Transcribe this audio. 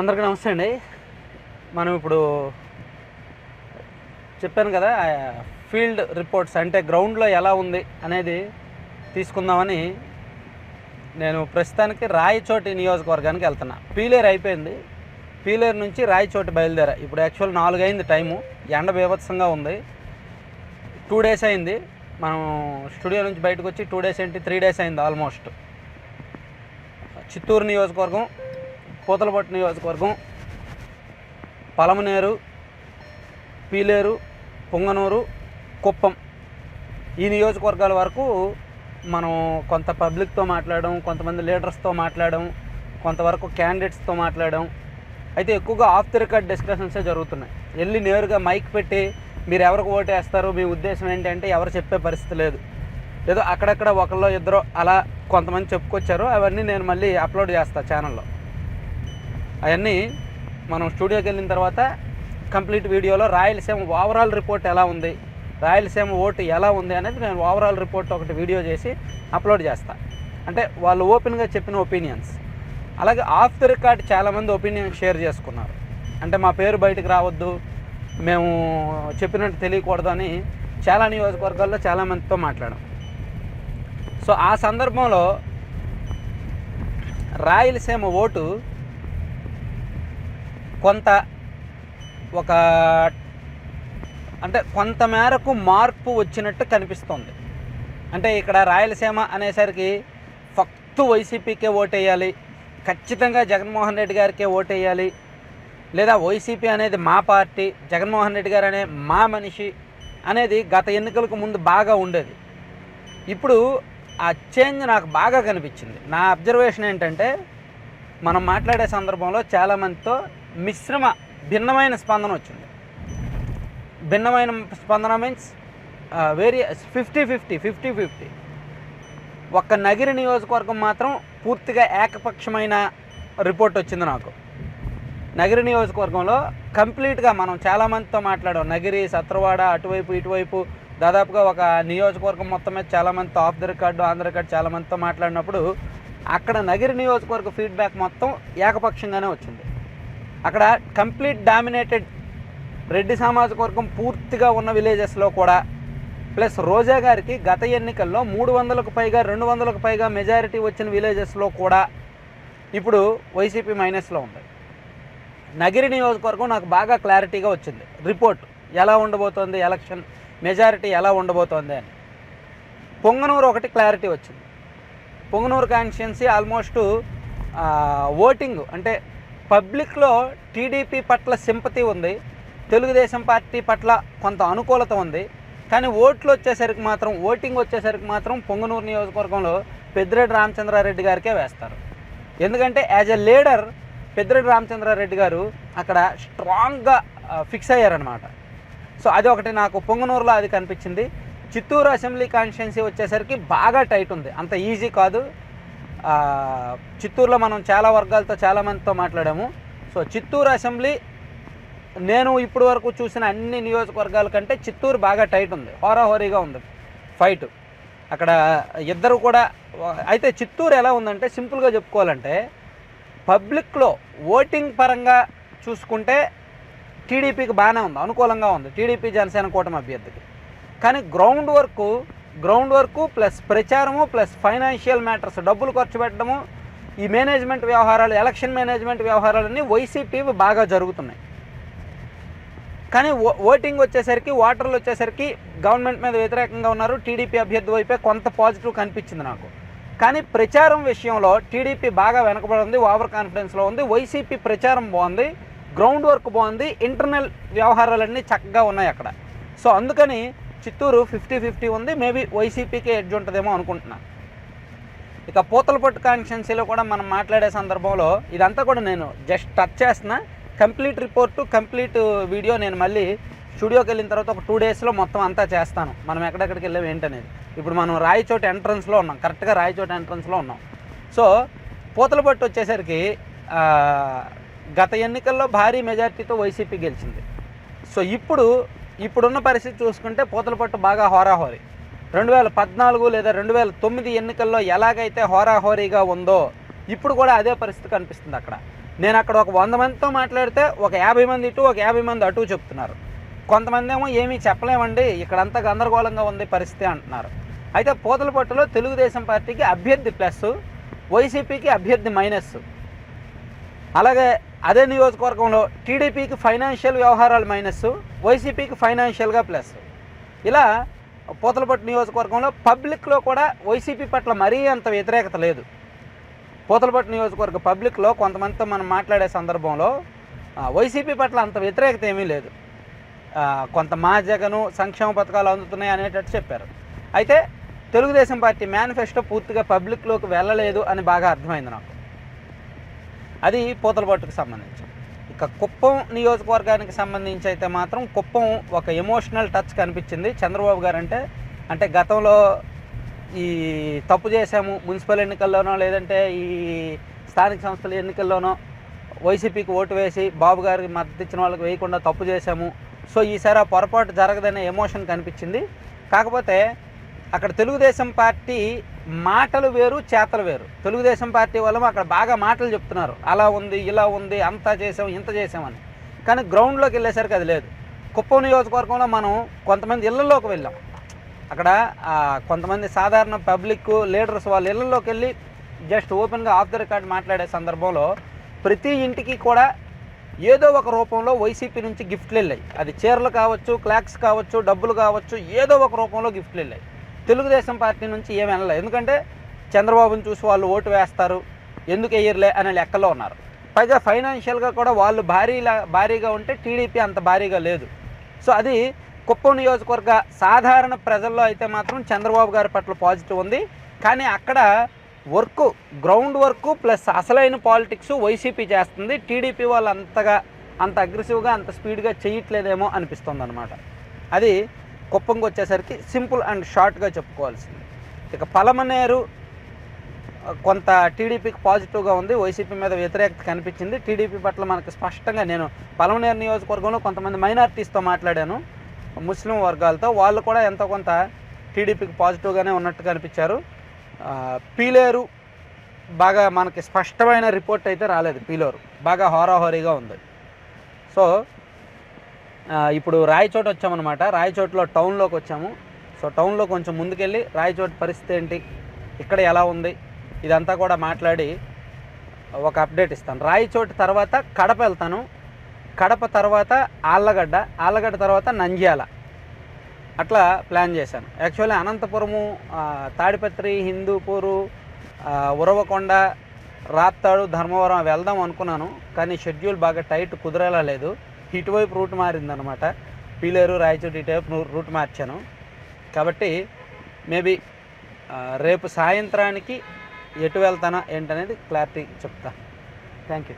అందరికీ నమస్తే అండి. మనం ఇప్పుడు చెప్పాను కదా ఫీల్డ్ రిపోర్ట్స్ అంటే గ్రౌండ్లో ఎలా ఉంది అనేది తీసుకుందామని నేను ప్రస్తుతానికి రాయచోటి నియోజకవర్గానికి వెళ్తున్నా. పీలేరు అయిపోయింది. పీలేరు నుంచి రాయచోటి బయలుదేరా. ఇప్పుడు యాక్చువల్ నాలుగు అయింది టైము. ఎండ బీభత్సంగా ఉంది. టూ డేస్ అయింది. మనం స్టూడియో నుంచి బయటకు వచ్చి టూ డేస్ ఏంటి? త్రీ డేస్ అయింది ఆల్మోస్ట్. చిత్తూరు నియోజకవర్గం పూతలపట్టు నియోజకవర్గం పలమనేరు పీలేరు పొంగనూరు కుప్పం. ఈ నియోజకవర్గాల వరకు మనం కొంత పబ్లిక్తో మాట్లాడడం కొంతమంది లీడర్స్తో మాట్లాడడం కొంతవరకు క్యాండిడేట్స్తో మాట్లాడడం అయితే ఎక్కువగా ఆఫ్ ది రికార్డ్ డిస్కషన్సే జరుగుతున్నాయి. వెళ్ళి నేరుగా మైక్ పెట్టి మీరు ఎవరికి ఓటేస్తారు మీ ఉద్దేశం ఏంటంటే ఎవరు చెప్పే పరిస్థితి లేదు. ఏదో అక్కడక్కడ ఒకళ్ళో ఇద్దరు అలా కొంతమంది చెప్పుకొచ్చారు అవన్నీ నేను మళ్ళీ అప్లోడ్ చేస్తాను ఛానల్లో. అవన్నీ మనం స్టూడియోకి వెళ్ళిన తర్వాత కంప్లీట్ వీడియోలో రాయలసీమ ఓవరాల్ రిపోర్ట్ ఎలా ఉంది రాయలసీమ ఓటు ఎలా ఉంది అనేది నేను ఓవరాల్ రిపోర్ట్ ఒకటి వీడియో చేసి అప్లోడ్ చేస్తా. అంటే వాళ్ళు ఓపెన్గా చెప్పిన ఒపీనియన్స్. అలాగే ఆఫ్ ది రికార్డ్ చాలామంది ఒపీనియన్ షేర్ చేసుకున్నారు. అంటే మా పేరు బయటకు రావద్దు మేము చెప్పినట్టు తెలియకూడదు అని చాలా నియోజకవర్గాల్లో చాలామందితో మాట్లాడాం. సో ఆ సందర్భంలో రాయలసీమ ఓటు కొంత ఒక అంటే కొంత మేరకు మార్పు వచ్చినట్టు కనిపిస్తుంది. అంటే ఇక్కడ రాయలసీమ అనేసరికి ఫక్తు వైసీపీకే ఓటేయాలి ఖచ్చితంగా జగన్మోహన్ రెడ్డి గారికే ఓటేయాలి లేదా వైసీపీ అనేది మా పార్టీ జగన్మోహన్ రెడ్డి గారు అనే మా మనిషి అనేది గత ఎన్నికలకు ముందు బాగా ఉండేది. ఇప్పుడు ఆ చేంజ్ నాకు బాగా కనిపించింది. నా అబ్జర్వేషన్ ఏంటంటే మనం మాట్లాడే సందర్భంలో చాలామందితో మిశ్రమ భిన్నమైన స్పందన వచ్చింది. భిన్నమైన స్పందన means very fifty fifty fifty fifty ఒక్క నగిరి నియోజకవర్గం మాత్రం పూర్తిగా ఏకపక్షమైన రిపోర్ట్ వచ్చింది నాకు. నగిరి నియోజకవర్గంలో కంప్లీట్గా మనం చాలామందితో మాట్లాడాం. నగిరి సత్రవాడ అటువైపు ఇటువైపు దాదాపుగా ఒక నియోజకవర్గం మొత్తం మీద చాలామందితో off the record on record చాలామందితో మాట్లాడినప్పుడు అక్కడ నగిరి నియోజకవర్గ ఫీడ్బ్యాక్ మొత్తం ఏకపక్షంగానే వచ్చింది. అక్కడ కంప్లీట్ డామినేటెడ్ రెడ్డి సామాజిక వర్గం పూర్తిగా ఉన్న విలేజెస్లో కూడా ప్లస్ రోజా గారికి గత ఎన్నికల్లో మూడు వందలకు పైగా రెండు వందలకు పైగా మెజారిటీ వచ్చిన విలేజెస్లో కూడా ఇప్పుడు వైసీపీ మైనస్లో ఉంది. నగిరి నియోజకవర్గం నాకు బాగా క్లారిటీగా వచ్చింది. రిపోర్ట్ ఎలా ఉండబోతోంది ఎలక్షన్ మెజారిటీ ఎలా ఉండబోతోంది అని. పొంగనూరు ఒకటి క్లారిటీ వచ్చింది. పొంగనూరు కాన్స్టిట్యున్సీ ఆల్మోస్ట్ ఓటింగ్ అంటే పబ్లిక్లో టీడీపీ పట్ల సింపతి ఉంది తెలుగుదేశం పార్టీ పట్ల కొంత అనుకూలత ఉంది. కానీ ఓట్లు వచ్చేసరికి మాత్రం ఓటింగ్ వచ్చేసరికి మాత్రం పొంగనూరు నియోజకవర్గంలో పెద్దిరెడ్డి రామచంద్రారెడ్డి గారికే వేస్తారు. ఎందుకంటే as a leader Peddireddy Ramachandra Reddy garu అక్కడ స్ట్రాంగ్గా ఫిక్స్ అయ్యారనమాట సో అది ఒకటి నాకు పొంగనూరులో అది కనిపించింది. చిత్తూరు అసెంబ్లీ కాన్స్టిట్యున్సీ వచ్చేసరికి బాగా టైట్ ఉంది. అంత ఈజీ కాదు. చిత్తూరులో మనం చాలా వర్గాలతో చాలామందితో మాట్లాడాము. సో చిత్తూరు అసెంబ్లీ నేను ఇప్పటి వరకు చూసిన అన్ని నియోజకవర్గాల కంటే చిత్తూరు బాగా టైట్ ఉంది. హోరాహోరీగా ఉంది. ఫైట్. అక్కడ ఇద్దరు కూడా అయితే చిత్తూరు ఎలా ఉందంటే సింపుల్గా చెప్పుకోవాలంటే పబ్లిక్లో ఓటింగ్ పరంగా చూసుకుంటే టీడీపీకి బాగానే ఉంది. అనుకూలంగా ఉంది. టీడీపీ జనసేన కూటమి అభ్యర్థికి. కానీ ground work ground work plus ప్రచారము plus financial matters డబ్బులు ఖర్చు పెట్టడము ఈ మేనేజ్మెంట్ వ్యవహారాలు ఎలక్షన్ మేనేజ్మెంట్ వ్యవహారాలన్నీ వైసీపీ బాగా జరుగుతున్నాయి. కానీ ఓ ఓటింగ్ వచ్చేసరికి ఓటర్లు వచ్చేసరికి గవర్నమెంట్ మీద వ్యతిరేకంగా ఉన్నారు. టీడీపీ అభ్యర్థి వైపే కొంత పాజిటివ్ కనిపించింది నాకు. కానీ ప్రచారం విషయంలో టీడీపీ బాగా వెనకబడి ఉంది ఓవర్ కాన్ఫిడెన్స్లో ఉంది. వైసీపీ ప్రచారం బాగుంది గ్రౌండ్ వర్క్ బాగుంది ఇంటర్నల్ వ్యవహారాలన్నీ చక్కగా ఉన్నాయి అక్కడ. సో అందుకని చిత్తూరు ఫిఫ్టీ ఫిఫ్టీ ఉంది. మేబీ వైసీపీకి ఎడ్జ్ ఉంటుందేమో అనుకుంటున్నాను ఇక పూతలపట్టు కాన్స్టిట్యున్సీలో కూడా మనం మాట్లాడే సందర్భంలో ఇదంతా కూడా నేను జస్ట్ టచ్ చేస్తున్నా. కంప్లీట్ రిపోర్టు కంప్లీట్ వీడియో నేను మళ్ళీ స్టూడియోకి వెళ్ళిన తర్వాత ఒక టూ డేస్లో మొత్తం అంతా చేస్తాను. మనం ఎక్కడెక్కడికి వెళ్ళాం ఏంటనేది. ఇప్పుడు మనం రాయచోటి ఎంట్రన్స్లో ఉన్నాం. కరెక్ట్గా రాయచోటి ఎంట్రన్స్లో ఉన్నాం. సో పూతలపట్టు వచ్చేసరికి గత ఎన్నికల్లో భారీ మెజార్టీతో వైసీపీ గెలిచింది. సో ఇప్పుడు ఇప్పుడున్న పరిస్థితి చూసుకుంటే పూతలపట్టు బాగా హోరాహోరీ. రెండు వేల పద్నాలుగు లేదా రెండు వేల తొమ్మిది ఎన్నికల్లో ఎలాగైతే హోరాహోరీగా ఉందో ఇప్పుడు కూడా అదే పరిస్థితి కనిపిస్తుంది అక్కడ. నేను అక్కడ ఒక వంద మందితో మాట్లాడితే ఒక యాభై మంది ఇటు ఒక యాభై మంది అటు చెప్తున్నారు. కొంతమంది ఏమో ఏమీ చెప్పలేమండి ఇక్కడంతా గందరగోళంగా ఉంది పరిస్థితి అంటున్నారు. అయితే పూతలపట్టులో తెలుగుదేశం పార్టీకి అభ్యర్థి ప్లస్ వైసీపీకి అభ్యర్థి మైనస్. అలాగే అదే నియోజకవర్గంలో టీడీపీకి ఫైనాన్షియల్ వ్యవహారాలు మైనస్ వైసీపీకి ఫైనాన్షియల్గా ప్లస్. ఇలా పూతలపట్టు నియోజకవర్గంలో పబ్లిక్లో కూడా వైసీపీ పట్ల మరీ అంత వ్యతిరేకత లేదు. పూతలపట్టు నియోజకవర్గ పబ్లిక్లో కొంతమందితో మనం మాట్లాడే సందర్భంలో వైసీపీ పట్ల అంత వ్యతిరేకత ఏమీ లేదు. కొంత మా జగను సంక్షేమ పథకాలు అందుతున్నాయి అనేటట్టు చెప్పారు. అయితే తెలుగుదేశం పార్టీ మేనిఫెస్టో పూర్తిగా పబ్లిక్లోకి వెళ్ళలేదు అని బాగా అర్థమైంది నాకు. అది పూతలపట్టుకు సంబంధించి. ఇక కుప్పం నియోజకవర్గానికి సంబంధించి అయితే మాత్రం కుప్పం ఒక ఎమోషనల్ టచ్ కనిపించింది. చంద్రబాబు గారు అంటే అంటే గతంలో ఈ తప్పు చేశాము మున్సిపల్ ఎన్నికల్లోనో లేదంటే ఈ స్థానిక సంస్థల ఎన్నికల్లోనో వైసీపీకి ఓటు వేసి బాబు గారికి మద్దతు ఇచ్చిన వాళ్ళకి వేయకుండా తప్పు చేశాము. సో ఈసారి ఆ పొరపాటు జరగదనే ఎమోషన్ కనిపించింది. కాకపోతే అక్కడ తెలుగుదేశం పార్టీ మాటలు వేరు చేతలు వేరు. తెలుగుదేశం పార్టీ వాళ్ళు అక్కడ బాగా మాటలు చెప్తున్నారు. అలా ఉంది ఇలా ఉంది అంతా చేసాం ఇంత చేసామని కానీ గ్రౌండ్లోకి వెళ్ళేసరికి అది లేదు. కుప్పం నియోజకవర్గంలో మనం కొంతమంది ఇళ్ళలోకి వెళ్ళాం. అక్కడ కొంతమంది సాధారణ పబ్లిక్ లీడర్స్ వాళ్ళ ఇళ్ళలోకి వెళ్ళి జస్ట్ ఓపెన్గా ఆఫ్ ద రికార్డ్ మాట్లాడే సందర్భంలో ప్రతి ఇంటికి కూడా ఏదో ఒక రూపంలో వైసీపీ నుంచి గిఫ్ట్లు వెళ్ళాయి. అది చీరలు కావచ్చు క్లాక్స్ కావచ్చు డబ్బులు కావచ్చు ఏదో ఒక రూపంలో గిఫ్ట్లు వెళ్ళాయి. తెలుగుదేశం పార్టీ నుంచి ఏమి వెళ్ళలేదు ఎందుకంటే చంద్రబాబుని చూసి వాళ్ళు ఓటు వేస్తారు ఎందుకు వేయర్లే అనే లెక్కలో ఉన్నారు. పైగా ఫైనాన్షియల్గా కూడా వాళ్ళు భారీలా భారీగా ఉంటే టీడీపీ అంత భారీగా లేదు. సో అది కుప్పం నియోజకవర్గ సాధారణ ప్రజల్లో అయితే మాత్రం చంద్రబాబు గారి పట్ల పాజిటివ్ ఉంది. కానీ అక్కడ వర్క్ గ్రౌండ్ వర్క్ ప్లస్ అసలైన పాలిటిక్స్ వైసీపీ చేస్తుంది. టీడీపీ వాళ్ళు అంతగా అంత అగ్రెసివ్గా అంత స్పీడ్గా చేయట్లేదేమో అనిపిస్తుంది అనమాట అది కుప్పంకి వచ్చేసరికి సింపుల్ అండ్ షార్ట్గా చెప్పుకోవాల్సింది. ఇక పలమనేరు కొంత టీడీపీకి పాజిటివ్గా ఉంది వైసీపీ మీద వ్యతిరేకత కనిపించింది. టీడీపీ పట్ల మనకు స్పష్టంగా నేను పలమనేరు నియోజకవర్గంలో కొంతమంది మైనారిటీస్తో మాట్లాడాను ముస్లిం వర్గాలతో. వాళ్ళు కూడా ఎంతో కొంత టీడీపీకి పాజిటివ్గానే ఉన్నట్టు కనిపించారు. పీలేరు బాగా మనకి స్పష్టమైన రిపోర్ట్ అయితే రాలేదు పీలేరు. బాగా హోరాహోరీగా ఉంది. సో ఇప్పుడు రాయచోట వచ్చామన్నమాట. రాయచోటలో టౌన్లోకి వచ్చాము. సో టౌన్లో కొంచెం ముందుకెళ్ళి రాయచోట పరిస్థితి ఏంటి? ఇక్కడ ఎలా ఉంది? ఇదంతా కూడా మాట్లాడి ఒక అప్డేట్ ఇస్తాను. రాయచోట తర్వాత కడప వెళ్తాను. కడప తర్వాత ఆళ్ళగడ్డ ఆళ్ళగడ్డ తర్వాత నంద్యాల. అట్లా ప్లాన్ చేశాను. యాక్చువల్లీ అనంతపురము తాడిపత్రి హిందూపూరు ఉరవకొండ రాప్తాడు ధర్మవరం వెళ్దాం అనుకున్నాను. కానీ షెడ్యూల్ బాగా టైట్ కుదిరేలా లేదు. ఇటువైపు రూట్ మారిందనమాట పీలేరు రాయచోటి ఇటువైపు రూట్ మార్చాను. కాబట్టి మేబీ రేపు సాయంత్రానికి ఎటు వెళ్తానా ఏంటనేది క్లారిటీ చెప్తా. Thank you.